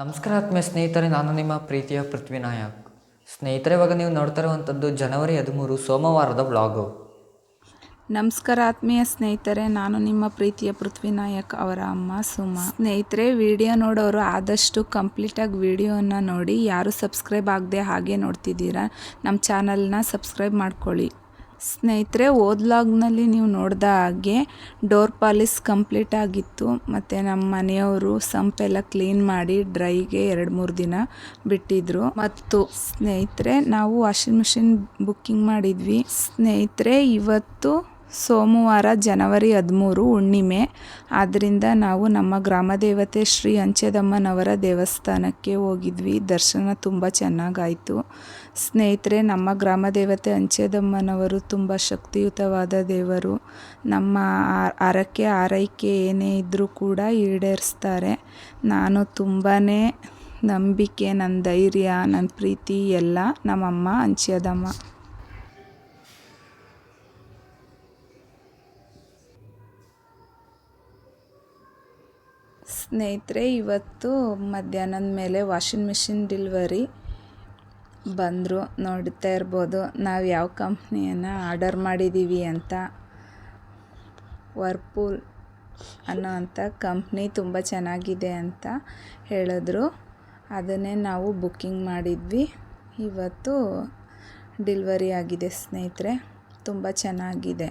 ನಮಸ್ಕಾರ ಆತ್ಮೀಯ ಸ್ನೇಹಿತರೆ, ನಾನು ನಿಮ್ಮ ಪ್ರೀತಿಯ ಪೃಥ್ವಿನಾಯಕ್. ಸ್ನೇಹಿತರೆ, ಇವಾಗ ನೀವು ನೋಡ್ತಾ ಇರುವಂಥದ್ದು ಜನವರಿ ಹದಿಮೂರು, ಸೋಮವಾರದ ಬ್ಲಾಗು ನಮಸ್ಕಾರ ಆತ್ಮೀಯ ಸ್ನೇಹಿತರೆ, ನಾನು ನಿಮ್ಮ ಪ್ರೀತಿಯ ಪೃಥ್ವಿ ನಾಯಕ್ ಅವರ ಅಮ್ಮ ಸುಮಾ. ಸ್ನೇಹಿತರೆ, ವಿಡಿಯೋ ನೋಡೋರು ಆದಷ್ಟು ಕಂಪ್ಲೀಟಾಗಿ ವಿಡಿಯೋನ ನೋಡಿ, ಯಾರು ಸಬ್ಸ್ಕ್ರೈಬ್ ಆಗದೆ ಹಾಗೆ ನೋಡ್ತಿದ್ದೀರಾ, ನಮ್ಮ ಚಾನಲ್ನ ಸಬ್ಸ್ಕ್ರೈಬ್ ಮಾಡ್ಕೊಳ್ಳಿ. ಸ್ನೇಹಿತರೆ ಓದ್ಲಾಗ್ನಲ್ಲಿ ನೀವು ನೋಡಿದ ಹಾಗೆ ಡೋರ್ ಪಾಲಿಸ್ ಕಂಪ್ಲೀಟ್ ಆಗಿತ್ತು. ಮತ್ತು ನಮ್ಮ ಮನೆಯವರು ಸಂಪೆಲ್ಲ ಕ್ಲೀನ್ ಮಾಡಿ ಡ್ರೈಗೆ ಎರಡು ಮೂರು ದಿನ ಬಿಟ್ಟಿದ್ರು. ಮತ್ತು ಸ್ನೇಹಿತರೆ, ನಾವು ವಾಷಿಂಗ್ ಮಿಷಿನ್ ಬುಕ್ಕಿಂಗ್ ಮಾಡಿದ್ವಿ. ಸ್ನೇಹಿತರೆ, ಇವತ್ತು ಸೋಮವಾರ ಜನವರಿ ಹದಿಮೂರು ಹುಣ್ಣಿಮೆ. ಆದ್ದರಿಂದ ನಾವು ನಮ್ಮ ಗ್ರಾಮ ದೇವತೆ ಶ್ರೀ ಅಂಚೆದಮ್ಮನವರ ದೇವಸ್ಥಾನಕ್ಕೆ ಹೋಗಿದ್ವಿ. ದರ್ಶನ ತುಂಬ ಚೆನ್ನಾಗಾಯಿತು. ಸ್ನೇಹಿತರೆ, ನಮ್ಮ ಗ್ರಾಮ ದೇವತೆ ಅಂಚೆದಮ್ಮನವರು ತುಂಬ ಶಕ್ತಿಯುತವಾದ ದೇವರು. ನಮ್ಮ ಹರಕೆ ಆರೈಕೆ ಏನೇ ಇದ್ದರೂ ಕೂಡ ಈಡೇರಿಸ್ತಾರೆ. ನಾನು ತುಂಬಾ ನಂಬಿಕೆ ನನ್ನ ಧೈರ್ಯ ನನ್ನ ಪ್ರೀತಿ ಎಲ್ಲ ನಮ್ಮಮ್ಮ ಅಂಚೆದಮ್ಮ. ಸ್ನೇಹಿತರೆ, ಇವತ್ತು ಮಧ್ಯಾಹ್ನದ ಮೇಲೆ ವಾಷಿಂಗ್ ಮಿಷಿನ್ ಡಿಲ್ವರಿ ಬಂದರು. ನೋಡ್ತಾ ಇರ್ಬೋದು, ನಾವು ಯಾವ ಕಂಪ್ನಿಯನ್ನು ಆರ್ಡರ್ ಮಾಡಿದ್ದೀವಿ ಅಂತ. ವರ್ಪೂಲ್ ಅನ್ನೋ ಅಂಥ ಕಂಪ್ನಿ ತುಂಬ ಚೆನ್ನಾಗಿದೆ ಅಂತ ಹೇಳಿದ್ರು. ಅದನ್ನೇ ನಾವು ಬುಕ್ಕಿಂಗ್ ಮಾಡಿದ್ವಿ. ಇವತ್ತು ಡಿಲ್ವರಿ ಆಗಿದೆ ಸ್ನೇಹಿತರೆ, ತುಂಬ ಚೆನ್ನಾಗಿದೆ.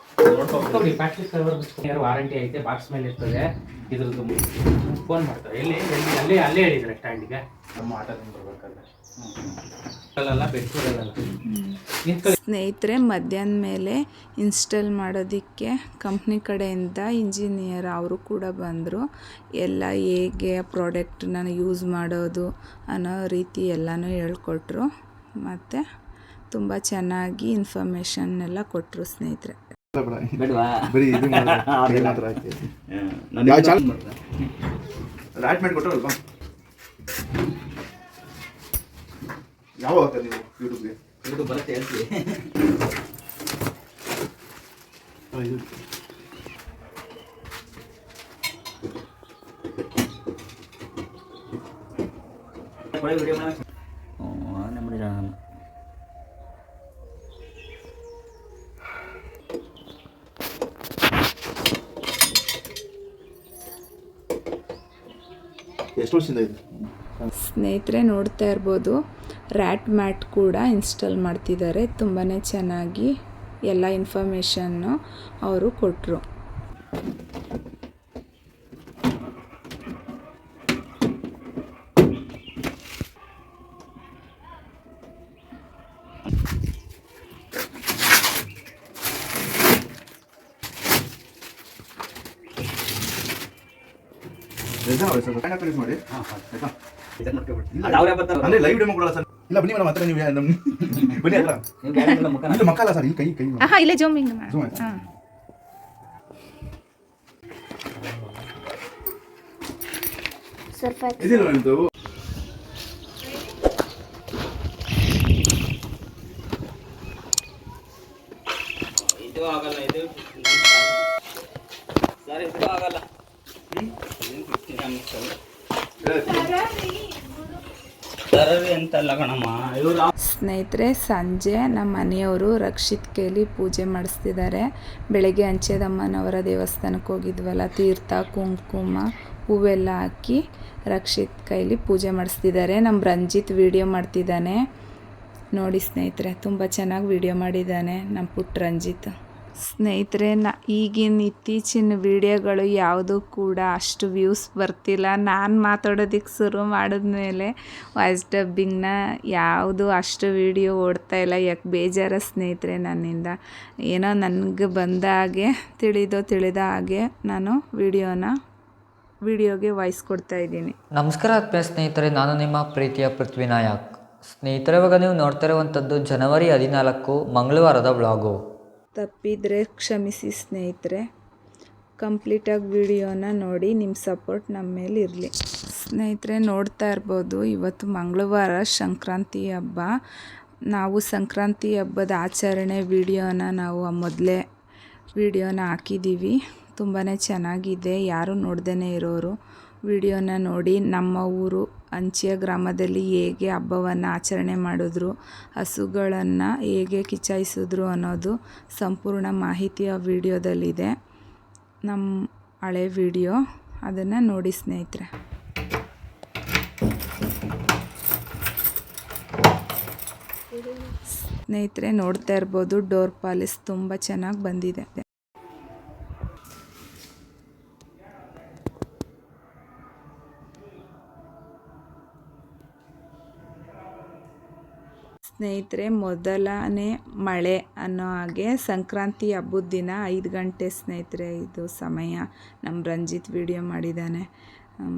ನೋಡ್ಕೊಬಿಡಿ ಪ್ಲಾಸ್ಟಿಕ್ ಸರ್ವರ್ ಬಿಚ್ಕೊಂಡು ವಾರಂಟಿ ಐತೆ ಬಾಕ್ಸ್ ಮೇಲೆ ಇರ್ತದೆ ಇದ್ರದ್ದು ಫೋನ್ ಮಾಡ್ತಾರೆ. ಎಲ್ಲಿ ಎಲ್ಲಿ ಅಲ್ಲೇ ಅಲ್ಲೇ ಹೇಳಿದ್ರೆ ಸ್ಟ್ಯಾಂಡಿಗೆ ನಮ್ಮ ಆಟೋದಿಂದ ಬರ್ಬೇಕಾದ್ರೆ ಅಲ್ಲೆಲ್ಲ ಸ್ನೇಹಿತರೆ ಮಧ್ಯಾಹ್ನ ಮೇಲೆ ಇನ್ಸ್ಟಾಲ್ ಮಾಡೋದಕ್ಕೆ ಕಂಪ್ನಿ ಕಡೆಯಿಂದ ಇಂಜಿನಿಯರ್ ಅವರು ಕೂಡ ಬಂದರು. ಎಲ್ಲ ಹೇಗೆ ಪ್ರಾಡಕ್ಟನ್ನ ಯೂಸ್ ಮಾಡೋದು ಅನ್ನೋ ರೀತಿ ಎಲ್ಲನೂ ಹೇಳ್ಕೊಟ್ರು. ಮತ್ತು ತುಂಬ ಚೆನ್ನಾಗಿ ಇನ್ಫಾರ್ಮೇಷನ್ ಎಲ್ಲ ಕೊಟ್ಟರು ಸ್ನೇಹಿತರೆ. ಬರೀ ಇದು ಮಾಡಿ ಮಾತ್ರ ಯಾವ ಕೊಟ್ಟರಲ್ವಾ ಯಾವಾಗ ಹಾಕೋದು ನೀವು ಯೂಟ್ಯೂಬ್ಗೆ ಯೂಟ್ಯೂಬ್ ಬರುತ್ತೆ ಹೇಳ್ತೀವಿ. ವಿಡಿಯೋ ಮಾಡಿ ನಮ್ಮ ಎಷ್ಟು ವರ್ಷದಿಂದ ಇದೆ ಸ್ನೇಹಿತರೆ ನೋಡ್ತಾ ಇರ್ಬೋದು ರ್ಯಾಟ್ ಮ್ಯಾಟ್ ಕೂಡ ಇನ್ಸ್ಟಾಲ್ ಮಾಡ್ತಿದ್ದಾರೆ. ತುಂಬಾ ಚೆನ್ನಾಗಿ ಎಲ್ಲ ಇನ್ಫಾರ್ಮೇಷನ್ನು ಅವರು ಕೊಟ್ಟರು ನೋಡಿ ಸರ್ ಕನೆಕ್ಟ್ ಕನೆಕ್ಟ್ ಮಾಡಿ. ಆಯ್ತಾ? ಅದು ಅವರೇ ಬರ್ತಾರೆ. ಅಂದ್ರೆ ಲೈವ್ ಡೆಮೋ ಕೊಡಲ್ಲ ಸರ್. ಇಲ್ಲ ಬನ್ನಿ ಮೇಡಮ್ ಹತ್ರ ನೀವು ಬನ್ನಿ ಮುಖ ಇಲ್ಲ ಮಕ್ಕ ಸರ್ ಈ ಕೈ ಕೈ. ಹಾ ಇಲ್ಲೇ ಜೂಮಿಂಗ್ Zoom ಆಯ್ತಾ? ಹಾಂ. ಇದಿಲ್ಲ ನಿಮ್ದು ಇದು ಆಗಲ್ಲ ಇದು ಸರ್ ಇದು ಆಗಲ್ಲ ತರವಿ ಅಂತಲ್ಲ ಕಣಮ್ಮ, ಇವ್ರು ಸ್ನೇಹಿತರೆ, ಸಂಜೆ ನಮ್ಮ ಮನೆಯವರು ರಕ್ಷಿತ್ ಕೇಳಿ ಪೂಜೆ ಮಾಡಿಸ್ತಿದ್ದಾರೆ. ಬೆಳಗ್ಗೆ ಅಂಚೆದಮ್ಮನವರ ದೇವಸ್ಥಾನಕ್ಕೆ ಹೋಗಿದ್ವಲ್ಲ, ತೀರ್ಥ, ಕುಂಕುಮ, ಹೂವೆಲ್ಲ ಹಾಕಿ ರಕ್ಷಿತ್ ಕೈಲಿ ಪೂಜೆ ಮಾಡಿಸ್ತಿದ್ದಾರೆ. ನಮ್ಮ ರಂಜಿತ್ ವಿಡಿಯೋ ಮಾಡ್ತಿದ್ದಾನೆ. ನೋಡಿ ಸ್ನೇಹಿತರೆ, ತುಂಬ ಚೆನ್ನಾಗಿ ವಿಡಿಯೋ ಮಾಡಿದ್ದಾನೆ ನಮ್ಮ ಪುಟ್ಟ ರಂಜಿತ್. ಸ್ನೇಹಿತರೆ, ನ ಈಗಿನ ಇತ್ತೀಚಿನ ವಿಡಿಯೋಗಳು ಯಾವುದೂ ಕೂಡ ಅಷ್ಟು ವ್ಯೂಸ್ ಬರ್ತಿಲ್ಲ. ನಾನು ಮಾತಾಡೋದಕ್ಕೆ ಶುರು ಮಾಡಿದ್ಮೇಲೆ ವಾಯ್ಸ್ ಡಬ್ಬಿಂಗ್ನ ಯಾವುದು ಅಷ್ಟು ವಿಡಿಯೋ ಓಡ್ತಾ ಇಲ್ಲ. ಯಾಕೆ ಬೇಜಾರ ಸ್ನೇಹಿತರೆ ನನ್ನಿಂದ. ಏನೋ ನನಗೆ ಬಂದ ಹಾಗೆ ತಿಳಿದೋ ತಿಳಿದ ಹಾಗೆ ನಾನು ವಿಡಿಯೋನ, ವಿಡಿಯೋಗೆ ವಾಯ್ಸ್ ಕೊಡ್ತಾ ಇದ್ದೀನಿ. ನಮಸ್ಕಾರ ಆತ್ಮೀಯ ಸ್ನೇಹಿತರೆ, ನಾನು ನಿಮ್ಮ ಪ್ರೀತಿಯ ಪೃಥ್ವಿನಾಯಕ್. ಸ್ನೇಹಿತರ, ಇವಾಗ ನೀವು ನೋಡ್ತಾ ಇರುವಂಥದ್ದು ಜನವರಿ ಹದಿನಾಲ್ಕು ಮಂಗಳವಾರದ ವ್ಲಾಗು. ತಪ್ಪಿದರೆ ಕ್ಷಮಿಸಿ ಸ್ನೇಹಿತರೆ. ಕಂಪ್ಲೀಟಾಗಿ ವಿಡಿಯೋನ ನೋಡಿ, ನಿಮ್ಮ ಸಪೋರ್ಟ್ ನಮ್ಮ ಮೇಲೆ ಇರಲಿ. ಸ್ನೇಹಿತರೆ, ನೋಡ್ತಾ ಇರ್ಬೋದು, ಇವತ್ತು ಮಂಗಳವಾರ ಸಂಕ್ರಾಂತಿ ಹಬ್ಬ. ನಾವು ಸಂಕ್ರಾಂತಿ ಹಬ್ಬದ ಆಚರಣೆ ವಿಡಿಯೋನ ನಾವು ಮೊದಲೇ ವಿಡಿಯೋನ ಹಾಕಿದ್ದೀವಿ. ತುಂಬಾ ಚೆನ್ನಾಗಿದೆ, ಯಾರು ನೋಡ್ದೇ ಇರೋರು. ವಿಡಿಯೋನ ನೋಡಿ ನಮ್ಮ ಊರು ಅಂಚಿಯ ಗ್ರಾಮದಲ್ಲಿ ಹೇಗೆ ಹಬ್ಬವನ್ನು ಆಚರಣೆ ಮಾಡಿದ್ರು, ಹಸುಗಳನ್ನು ಹೇಗೆ ಕಿಚಾಯಿಸಿದ್ರು ಅನ್ನೋದು ಸಂಪೂರ್ಣ ಮಾಹಿತಿ ಆ ವಿಡಿಯೋದಲ್ಲಿದೆ. ನಮ್ಮ ಹಳೆ ವಿಡಿಯೋ, ಅದನ್ನು ನೋಡಿ ಸ್ನೇಹಿತರೆ. ಸ್ನೇಹಿತರೆ, ನೋಡ್ತಾ ಇರ್ಬೋದು, ಡೋರ್ ಪಾಲಿಸ್ ತುಂಬ ಚೆನ್ನಾಗಿ ಬಂದಿದೆ. ಸ್ನೇಹಿತರೆ, ಮೊದಲನೇ ಮಳೆ ಅನ್ನೋ ಹಾಗೆ ಸಂಕ್ರಾಂತಿ ಹಬ್ಬದ ದಿನ ಐದು ಗಂಟೆ ಸ್ನೇಹಿತರೆ ಇದು ಸಮಯ. ನಮ್ಮ ರಂಜಿತ್ ವಿಡಿಯೋ ಮಾಡಿದ್ದಾನೆ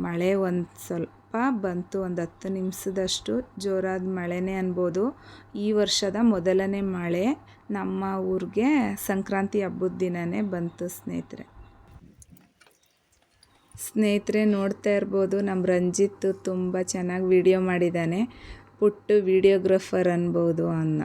ಮಳೆ ಒಂದು ಸ್ವಲ್ಪ ಬಂತು, ಒಂದು ಹತ್ತು ನಿಮಿಷದಷ್ಟು ಜೋರಾದ ಮಳೆನೇ ಅನ್ಬೋದು. ಈ ವರ್ಷದ ಮೊದಲನೇ ಮಳೆ ನಮ್ಮ ಊರಿಗೆ ಸಂಕ್ರಾಂತಿ ಹಬ್ಬದ ದಿನವೇ ಬಂತು ಸ್ನೇಹಿತರೆ. ಸ್ನೇಹಿತರೆ, ನೋಡ್ತಾ ಇರ್ಬೋದು ನಮ್ಮ ರಂಜಿತ್ ತುಂಬ ಚೆನ್ನಾಗಿ ವಿಡಿಯೋ ಮಾಡಿದ್ದಾನೆ ಪುಟ್ಟು ವೀಡಿಯೋಗ್ರಫರ್ ಅನ್ಬೋದು ಅನ್ನ.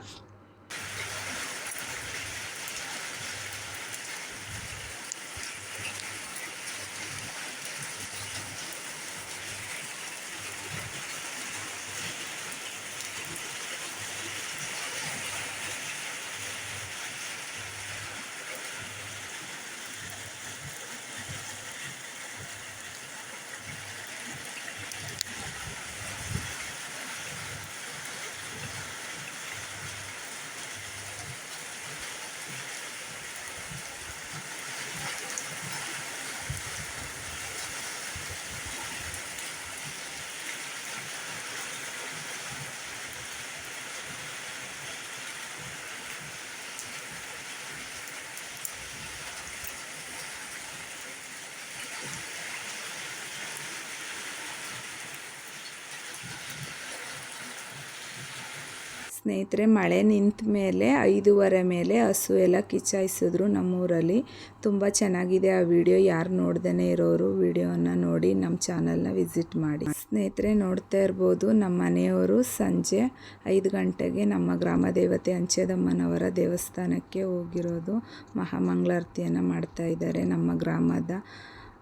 ಸ್ನೇಹಿತರೆ, ಮಳೆ ನಿಂತ ಮೇಲೆ, ಐದೂವರೆ ಮೇಲೆ ಹಸು ಎಲ್ಲ ಕಿಚ್ಚಾಯಿಸಿದ್ರು ನಮ್ಮೂರಲ್ಲಿ. ತುಂಬ ಚೆನ್ನಾಗಿದೆ ಆ ವಿಡಿಯೋ. ಯಾರು ನೋಡ್ದೇ ಇರೋರು ವಿಡಿಯೋನ ನೋಡಿ ನಮ್ಮ ಚಾನಲ್ನ ವಿಸಿಟ್ ಮಾಡಿ. ಸ್ನೇಹಿತರೆ, ನೋಡ್ತಾ ಇರ್ಬೋದು ನಮ್ಮ ಮನೆಯವರು ಸಂಜೆ ಐದು ಗಂಟೆಗೆ ನಮ್ಮ ಗ್ರಾಮ ದೇವತೆ ಅಂಚೆದಮ್ಮನವರ ದೇವಸ್ಥಾನಕ್ಕೆ ಹೋಗಿರೋದು. ಮಹಾಮಂಗಳಾರತಿಯನ್ನು ಮಾಡ್ತಾ ಇದ್ದಾರೆ ನಮ್ಮ ಗ್ರಾಮದ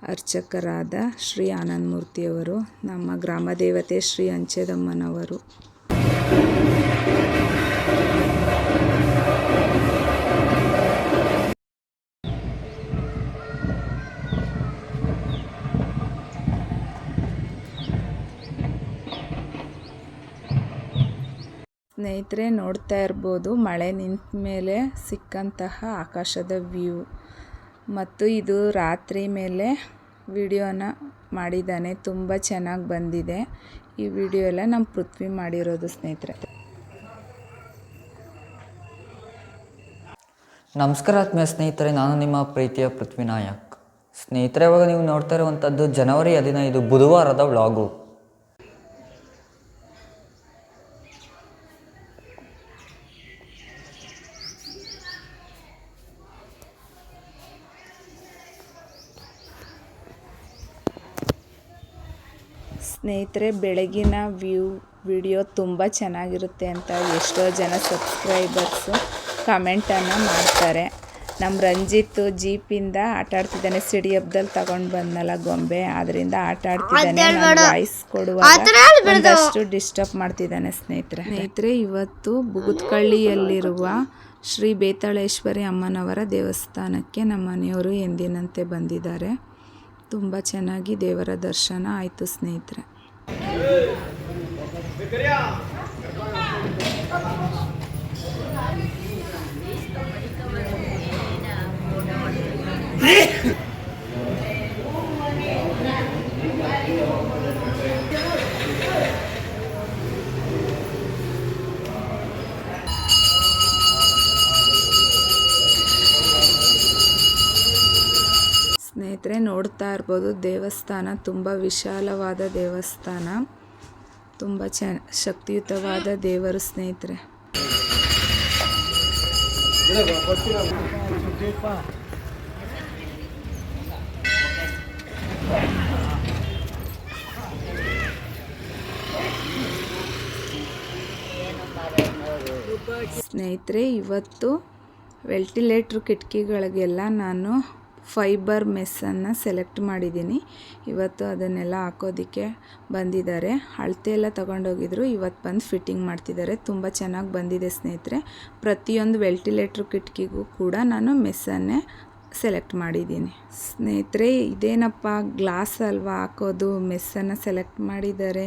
ಅರ್ಚಕರಾದ ಶ್ರೀ ಆನಂದ ಮೂರ್ತಿಯವರು. ನಮ್ಮ ಗ್ರಾಮ ದೇವತೆ ಶ್ರೀ ಅಂಚೆದಮ್ಮನವರು. ಸ್ನೇಹಿತರೆ, ನೋಡ್ತಾ ಇರ್ಬೋದು, ಮಳೆ ನಿಂತ ಮೇಲೆ ಸಿಕ್ಕಂತಹ ಆಕಾಶದ ವ್ಯೂ. ಮತ್ತು ಇದು ರಾತ್ರಿ ಮೇಲೆ ವಿಡಿಯೋನ ಮಾಡಿದ್ದಾನೆ. ತುಂಬ ಚೆನ್ನಾಗಿ ಬಂದಿದೆ. ಈ ವಿಡಿಯೋ ಎಲ್ಲ ನಮ್ಮ ಪೃಥ್ವಿ ಮಾಡಿರೋದು, ಸ್ನೇಹಿತರೆ. ನಮಸ್ಕಾರ ಆತ್ಮೀಯ ಸ್ನೇಹಿತರೆ, ನಾನು ನಿಮ್ಮ ಪ್ರೀತಿಯ ಪೃಥ್ವಿನಾಯಕ್. ಸ್ನೇಹಿತರೆ, ಇವಾಗ ನೀವು ನೋಡ್ತಾ ಇರುವಂಥದ್ದು ಜನವರಿ ಹದಿನೈದು ಬುಧವಾರದ ವ್ಲಾಗು. ಸ್ನೇಹಿತರೆ, ಬೆಳಗಿನ ವ್ಯೂ, ವಿಡಿಯೋ ತುಂಬ ಚೆನ್ನಾಗಿರುತ್ತೆ ಅಂತ ಎಷ್ಟೋ ಜನ ಸಬ್ಸ್ಕ್ರೈಬರ್ಸು ಕಮೆಂಟನ್ನು ಮಾಡ್ತಾರೆ. ನಮ್ಮ ರಂಜಿತ್ ಜೀಪಿಂದ ಆಟ ಆಡ್ತಿದ್ದಾನೆ. ಸಿಡಿ ಹಬ್ಬದಲ್ಲಿ ತಗೊಂಡು ಬಂದ್ನಲ್ಲ ಗೊಂಬೆ. ಅದರಿಂದ ಆಟ ಆಡ್ತಿದ್ದಾನೆ. ವಾಯ್ಸ್ ಕೊಡುವಾಗ ಒಂದಷ್ಟು ಡಿಸ್ಟರ್ಬ್ ಮಾಡ್ತಿದ್ದಾನೆ ಸ್ನೇಹಿತರೆ. ಸ್ನೇಹಿತರೆ ಇವತ್ತು ಬುಗುತ್ಕಳ್ಳಿಯಲ್ಲಿರುವ ಶ್ರೀ ಬೇತಾಳೇಶ್ವರಿ ಅಮ್ಮನವರ ದೇವಸ್ಥಾನಕ್ಕೆ ನಮ್ಮ ಮನೆಯವರು ಎಂದಿನಂತೆ ಬಂದಿದ್ದಾರೆ. ತುಂಬ ಚೆನ್ನಾಗಿ ದೇವರ ದರ್ಶನ ಆಯಿತು ಸ್ನೇಹಿತರೆ. ಸ್ನೇಹಿತರೆ ನೋಡ್ತಾ ಇರ್ಬೋದು ದೇವಸ್ಥಾನ ತುಂಬ ವಿಶಾಲವಾದ ದೇವಸ್ಥಾನ. ತುಂಬ ಚ ಶಕ್ತಿಯುತವಾದ ದೇವರು ಸ್ನೇಹಿತರೆ. ಸ್ನೇಹಿತರೆ, ಇವತ್ತು ವೆಂಟಿಲೇಟ್ರ್ ಕಿಟಕಿಗಳಿಗೆಲ್ಲ ನಾನು ಫೈಬರ್ ಮೆಸ್ಸನ್ನು ಸೆಲೆಕ್ಟ್ ಮಾಡಿದ್ದೀನಿ. ಇವತ್ತು ಅದನ್ನೆಲ್ಲ ಹಾಕೋದಕ್ಕೆ ಬಂದಿದ್ದಾರೆ. ಅಳತೆ ಎಲ್ಲ ತೊಗೊಂಡೋಗಿದ್ರು, ಇವತ್ತು ಬಂದು ಫಿಟ್ಟಿಂಗ್ ಮಾಡ್ತಿದ್ದಾರೆ. ತುಂಬ ಚೆನ್ನಾಗಿ ಬಂದಿದೆ ಸ್ನೇಹಿತರೆ. ಪ್ರತಿಯೊಂದು ವೆಂಟಿಲೇಟ್ರ್ ಕಿಟಕಿಗೂ ಕೂಡ ನಾನು ಮೆಸ್ಸನ್ನೇ ಸೆಲೆಕ್ಟ್ ಮಾಡಿದ್ದೀನಿ. ಸ್ನೇಹಿತರೆ, ಇದೇನಪ್ಪ, ಗ್ಲಾಸ್ ಅಲ್ವಾ ಹಾಕೋದು, ಮೆಸ್ಸನ್ನು ಸೆಲೆಕ್ಟ್ ಮಾಡಿದ್ದಾರೆ,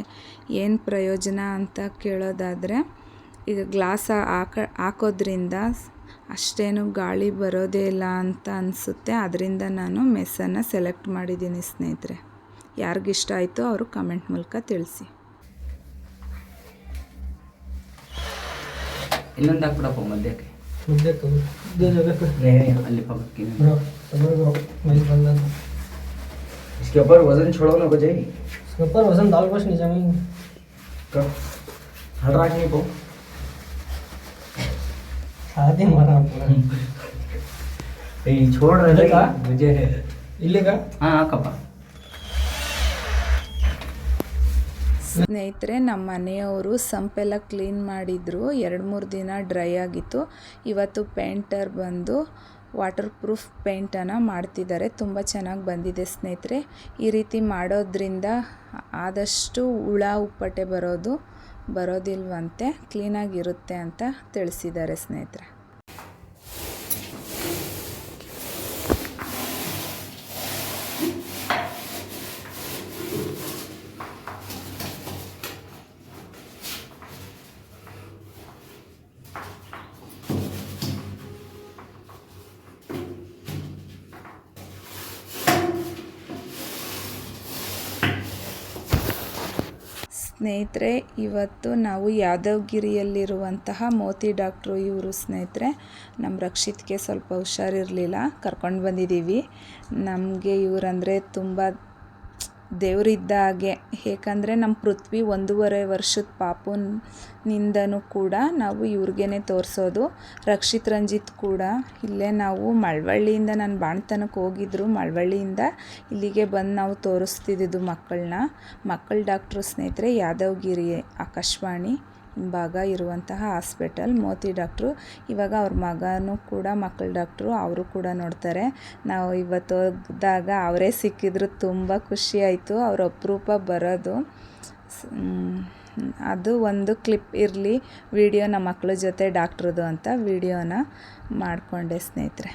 ಏನು ಪ್ರಯೋಜನ ಅಂತ ಕೇಳೋದಾದರೆ ಈಗ ಗ್ಲಾಸ್ ಹಾಕ ಹಾಕೋದ್ರಿಂದ ಅಷ್ಟೇನು ಗಾಳಿ ಬರೋದೇ ಇಲ್ಲ ಅಂತ ಅನಿಸುತ್ತೆ. ಅದರಿಂದ ನಾನು ಮೆಸ್ಸನ್ನು ಸೆಲೆಕ್ಟ್ ಮಾಡಿದ್ದೀನಿ ಸ್ನೇಹಿತರೆ. ಯಾರಿಗಿಷ್ಟ ಆಯಿತು ಅವರು ಕಮೆಂಟ್ ಮೂಲಕ ತಿಳಿಸಿ. ಇನ್ನೊಂದು ಹಾಕ್ಬಿಡಪ್ಪ ಮಧ್ಯಕ್ಕೆ. ಅಲ್ಲಿ ಪಕ್ಕಕ್ಕೆ इसके ऊपर वजन छोड़ो ना बजाई इसके ऊपर वजन आधे मारा पूरा ए, छोड़ रहे देखा? मुझे है ಇಲ್ಲಿಗ हाँ ಹಾಕಪ್ಪ ಸ್ನೇಹಿತರೆ ನಮ್ಮ ಮನೆಯವರು ಸಂಪೆಲ್ಲ ಕ್ಲೀನ್ ಮಾಡಿದರು ಎರಡು ಮೂರು ದಿನ ಡ್ರೈ ಆಗಿತ್ತು ಇವತ್ತು ಪೇಂಟರ್ ಬಂದು ವಾಟರ್ ಪ್ರೂಫ್ ಪೇಂಟನ್ನು ಮಾಡ್ತಿದ್ದಾರೆ ತುಂಬ ಚೆನ್ನಾಗಿ ಬಂದಿದೆ ಸ್ನೇಹಿತರೆ ಈ ರೀತಿ ಮಾಡೋದ್ರಿಂದ ಆದಷ್ಟು ಹುಳ ಉಪ್ಪಟೆ ಬರೋದು ಬರೋದಿಲ್ವಂತೆ ಕ್ಲೀನಾಗಿರುತ್ತೆ ಅಂತ ತಿಳಿಸಿದ್ದಾರೆ ಸ್ನೇಹಿತರೆ. ಸ್ನೇಹಿತರೆ, ಇವತ್ತು ನಾವು ಯಾದವಗಿರಿಯಲ್ಲಿರುವಂತಹ ಮೋತಿ ಡಾಕ್ಟ್ರು ಇವರು ಸ್ನೇಹಿತರೆ ನಮ್ಮ ರಕ್ಷಿತ್ಗೆ ಸ್ವಲ್ಪ ಹುಷಾರಿರಲಿಲ್ಲ, ಕರ್ಕೊಂಡು ಬಂದಿದ್ದೀವಿ. ನಮಗೆ ಇವರಂದರೆ ತುಂಬ ದೇವರಿದ್ದ ಹಾಗೆ. ಏಕೆಂದರೆ ನಮ್ಮ ಪೃಥ್ವಿ ಒಂದೂವರೆ ವರ್ಷದ ಪಾಪುನಿಂದನೂ ಕೂಡ ನಾವು ಇವ್ರಿಗೇ ತೋರಿಸೋದು. ರಕ್ಷಿತ್ ರಂಜಿತ್ ಕೂಡ ಇಲ್ಲೇ ನಾವು ಮಳವಳ್ಳಿಯಿಂದ ನಾನು ಬಾಣ್ತನಕ್ಕೆ ಹೋಗಿದ್ರು. ಮಳವಳ್ಳಿಯಿಂದ ಇಲ್ಲಿಗೆ ಬಂದು ನಾವು ತೋರಿಸ್ತಿದ್ದಿದ್ದು ಮಕ್ಕಳನ್ನ ಮಕ್ಕಳ ಡಾಕ್ಟ್ರು ಸ್ನೇಹಿತರೆ, ಯಾದವಗಿರಿ, ಆಕಾಶವಾಣಿ. ಹಿಂಭಾಗ ಇರುವಂತಹ ಹಾಸ್ಪಿಟಲ್. ಮೋತಿ ಡಾಕ್ಟ್ರು. ಇವಾಗ ಅವ್ರ ಮಗನೂ ಕೂಡ ಮಕ್ಕಳ ಡಾಕ್ಟ್ರು ಅವರು ಕೂಡ ನೋಡ್ತಾರೆ. ನಾವು ಇವತ್ತು ಹೋದಾಗ ಅವರೇ ಸಿಕ್ಕಿದ್ರು ತುಂಬ ಖುಷಿ ಆಯಿತು. ಅವ್ರ ಅಪರೂಪ ಬರೋದು. ಅದು ಒಂದು ಕ್ಲಿಪ್ ಇರಲಿ. ವಿಡಿಯೋ ನಮ್ಮ ಮಕ್ಕಳ ಜೊತೆ ಡಾಕ್ಟ್ರದು ಅಂತ ವಿಡಿಯೋನ ಮಾಡಿಕೊಂಡೆ ಸ್ನೇಹಿತರೆ.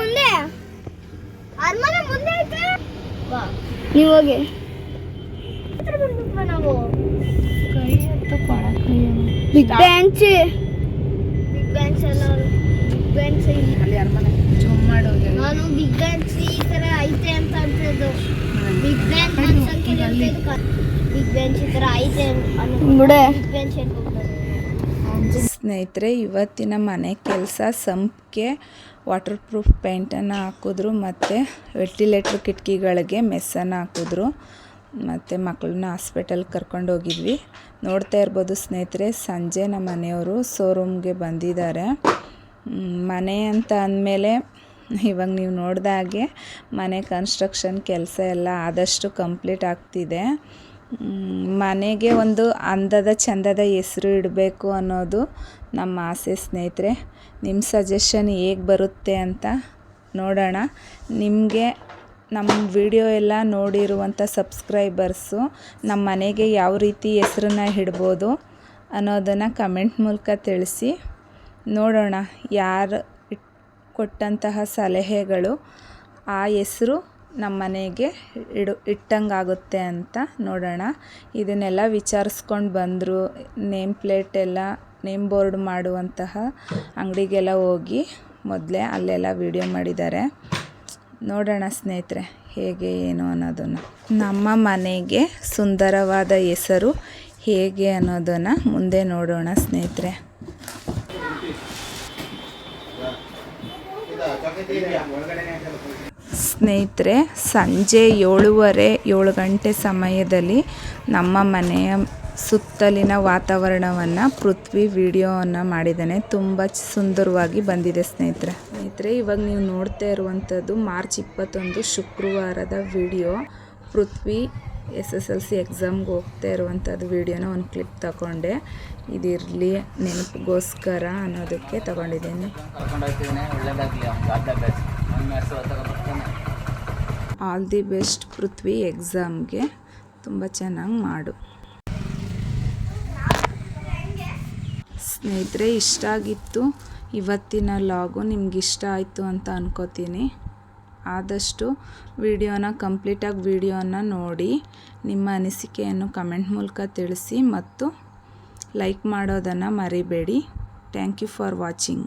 ಮುಂದೆ. ಅರಮನೆ ಮುಂದೆ ಐತೆ? ಬಾ. ನೀವು ಹೋಗಿ. ನಾವು. ಬಿಗ್ ಬ್ಯಾಂಚ್ ಬಿಗ್ ಬ್ಯಾಂಚ್ ಅಲ್ಲ ಬಿಗ್ ಬ್ಯಾಂಚ್ ನಾನು ಬಿಗ್ ಬ್ಯಾಂಚ್ ಈ ತರ ಐತೆ ಅಂತ ಅನ್ಸೋದು ಬಿಗ್ ಬ್ಯಾಂಚ್ ಬಿಗ್ ಬ್ಯಾಂಚ್ ಈ ತರ ಐತೆ ಬಿಡೆ. ಬಿಗ್ ಬ್ಯಾಂಚ್ ಸ್ನೇಹಿತರೆ, ಇವತ್ತಿನ ಮನೆ ಕೆಲಸ ಸಂಪ್ಗೆ ವಾಟರ್ ಪ್ರೂಫ್ ಪೇಂಟನ್ನು ಹಾಕಿದ್ರು ಮತ್ತು ವೆಂಟಿಲೇಟ್ರ್ ಕಿಟಕಿಗಳಿಗೆ ಮೆಸ್ಸನ್ನು ಹಾಕಿದ್ರು. ಮತ್ತು ಮಕ್ಕಳನ್ನ ಹಾಸ್ಪಿಟಲ್ ಕರ್ಕೊಂಡು ಹೋಗಿದ್ವಿ. ನೋಡ್ತಾ ಇರ್ಬೋದು ಸ್ನೇಹಿತರೆ, ಸಂಜೆ ನಮ್ಮ ಮನೆಯವರು ಶೋರೂಮ್ಗೆ ಬಂದಿದ್ದಾರೆ. ಮನೆ ಅಂತ ಅಂದಮೇಲೆ ಇವಾಗ ನೀವು ನೋಡಿದ ಹಾಗೆ ಮನೆ ಕನ್ಸ್ಟ್ರಕ್ಷನ್ ಕೆಲಸ ಎಲ್ಲ ಆದಷ್ಟು ಕಂಪ್ಲೀಟ್ ಆಗ್ತಿದೆ. ಮನೆಗೆ ಒಂದು ಅಂದದ ಚಂದದ ಹೆಸರು ಇಡಬೇಕು ಅನ್ನೋದು ನಮ್ಮ ಆಸೆ ಸ್ನೇಹಿತರೆ. ನಿಮ್ಮ ಸಜೆಷನ್ ಹೇಗೆ ಬರುತ್ತೆ ಅಂತ ನೋಡೋಣ. ನಿಮಗೆ ನಮ್ಮ ವಿಡಿಯೋ ಎಲ್ಲ ನೋಡಿರುವಂಥ ಸಬ್ಸ್ಕ್ರೈಬರ್ಸು ನಮ್ಮ ಮನೆಗೆ ಯಾವ ರೀತಿ ಹೆಸ್ರನ್ನ ಇಡ್ಬೋದು ಅನ್ನೋದನ್ನು ಕಮೆಂಟ್ ಮೂಲಕ ತಿಳಿಸಿ. ನೋಡೋಣ ಯಾರು ಕೊಟ್ಟಂತಹ ಸಲಹೆಗಳು ಆ ಹೆಸರು ನಮ್ಮ ಮನೆಗೆ ಇಡು ಇಟ್ಟಂಗಾಗುತ್ತೆ ಅಂತ ನೋಡೋಣ. ಇದನ್ನೆಲ್ಲ ವಿಚಾರಿಸ್ಕೊಂಡು ಬಂದರು. ನೇಮ್ ಪ್ಲೇಟ್ ಎಲ್ಲ, ನೇಮ್ ಬೋರ್ಡ್ ಮಾಡುವಂತಹ ಅಂಗಡಿಗೆಲ್ಲ ಹೋಗಿ ಮೊದಲೇ ಅಲ್ಲೆಲ್ಲ ವಿಡಿಯೋ ಮಾಡಿದ್ದಾರೆ. ನೋಡೋಣ ಸ್ನೇಹಿತರೆ, ಹೇಗೆ, ಏನು ಅನ್ನೋದನ್ನು. ನಮ್ಮ ಮನೆಗೆ ಸುಂದರವಾದ ಹೆಸರು ಹೇಗೆ ಅನ್ನೋದನ್ನು ಮುಂದೆ ನೋಡೋಣ ಸ್ನೇಹಿತರೆ. ಸ್ನೇಹಿತರೆ, ಸಂಜೆ ಏಳುವರೆ, ಏಳು ಗಂಟೆ ಸಮಯದಲ್ಲಿ ನಮ್ಮ ಮನೆಯ ಸುತ್ತಲಿನ ವಾತಾವರಣವನ್ನು ಪೃಥ್ವಿ ವಿಡಿಯೋವನ್ನು ಮಾಡಿದ್ದಾನೆ. ತುಂಬ ಸುಂದರವಾಗಿ ಬಂದಿದೆ ಸ್ನೇಹಿತರೆ. ಸ್ನೇಹಿತರೆ, ಇವಾಗ ನೀವು ನೋಡ್ತಾ ಇರುವಂಥದ್ದು ಮಾರ್ಚ್ ಇಪ್ಪತ್ತೊಂದು ಶುಕ್ರವಾರದ video. Prithvi S S L C ಎಕ್ಸಾಮ್ಗೆ ಹೋಗ್ತಾ ಇರುವಂಥದ್ದು ವಿಡಿಯೋನ ಒಂದು ಕ್ಲಿಪ್ ತಗೊಂಡೆ. ಇದಿರಲಿ ನೆನಪಿಗೋಸ್ಕರ ಅನ್ನೋದಕ್ಕೆ ತಗೊಂಡಿದ್ದೀನಿ. ಆಲ್ ದಿ ಬೆಸ್ಟ್ ಪೃಥ್ವಿ ಎಕ್ಸಾಮ್ಗೆ ತುಂಬ ಚೆನ್ನಾಗಿ ಮಾಡು. ಸ್ನೇಹಿತರೆ, ಇಷ್ಟ ಆಗಿತ್ತು. ಇವತ್ತಿನ ಲಾಗು ನಿಮ್ಗೆ ಇಷ್ಟ ಆಯಿತು ಅಂತ ಅನ್ಕೋತೀನಿ. ಆದಷ್ಟು ವಿಡಿಯೋನ ಕಂಪ್ಲೀಟಾಗಿ ವಿಡಿಯೋನ ನೋಡಿ, ನಿಮ್ಮ ಅನಿಸಿಕೆಯನ್ನು ಕಮೆಂಟ್ ಮೂಲಕ ತಿಳಿಸಿ ಮತ್ತು ಲೈಕ್ ಮಾಡೋದನ್ನು ಮರಿಬೇಡಿ. Thank you for watching